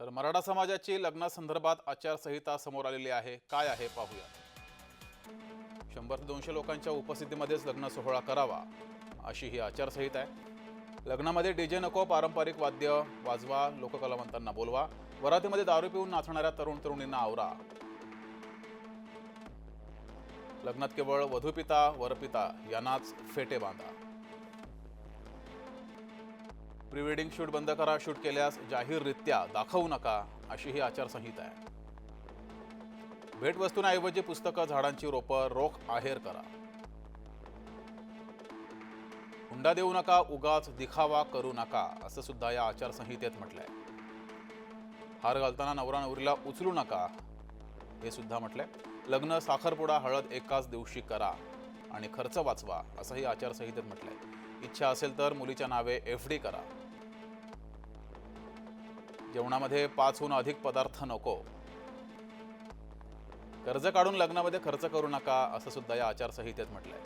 तर मराठा समाजाची लग्नासंदर्भात आचारसंहिता समोर आलेली आहे. काय आहे पाहूया. शंभर ते दोनशे लोकांच्या उपस्थितीमध्येच लग्न सोहळा करावा अशी ही आचारसंहिता आहे. लग्नामध्ये डीजे नको पारंपरिक वाद्य वाजवा लोककलावंतांना बोलवा वरातीमध्ये दारू पिऊन नाचणाऱ्या तरुण तरुणींना आवरा. लग्नात केवळ वधूपिता वरपिता यांनाच फेटे बांधा. प्री वेडिंग शूट बंद करा शूट केल्यास जाहीररित्या दाखवू नका अशी ही आचारसंहिता आहे. भेटवस्तूंऐवजी पुस्तकं झाडांची रोपं रोख आहेर करा. हुंडा देऊ नका उगाच दिखावा करू नका असं सुद्धा या आचारसंहितेत म्हटलंय. हार घालताना नवरा नवरीला उचलू नका हे सुद्धा म्हटलंय. लग्न साखरपुडा हळद एकाच दिवशी करा आणि खर्च वाचवा असंही आचारसंहितेत म्हटलंय. इच्छा असेल तर मुलीच्या नावे एफ डी करा. जेवणामध्ये पाचहून अधिक पदार्थ नको. कर्ज काढून लग्नामध्ये खर्च करू नका असं सुद्धा या आचारसंहितेत म्हटलंय.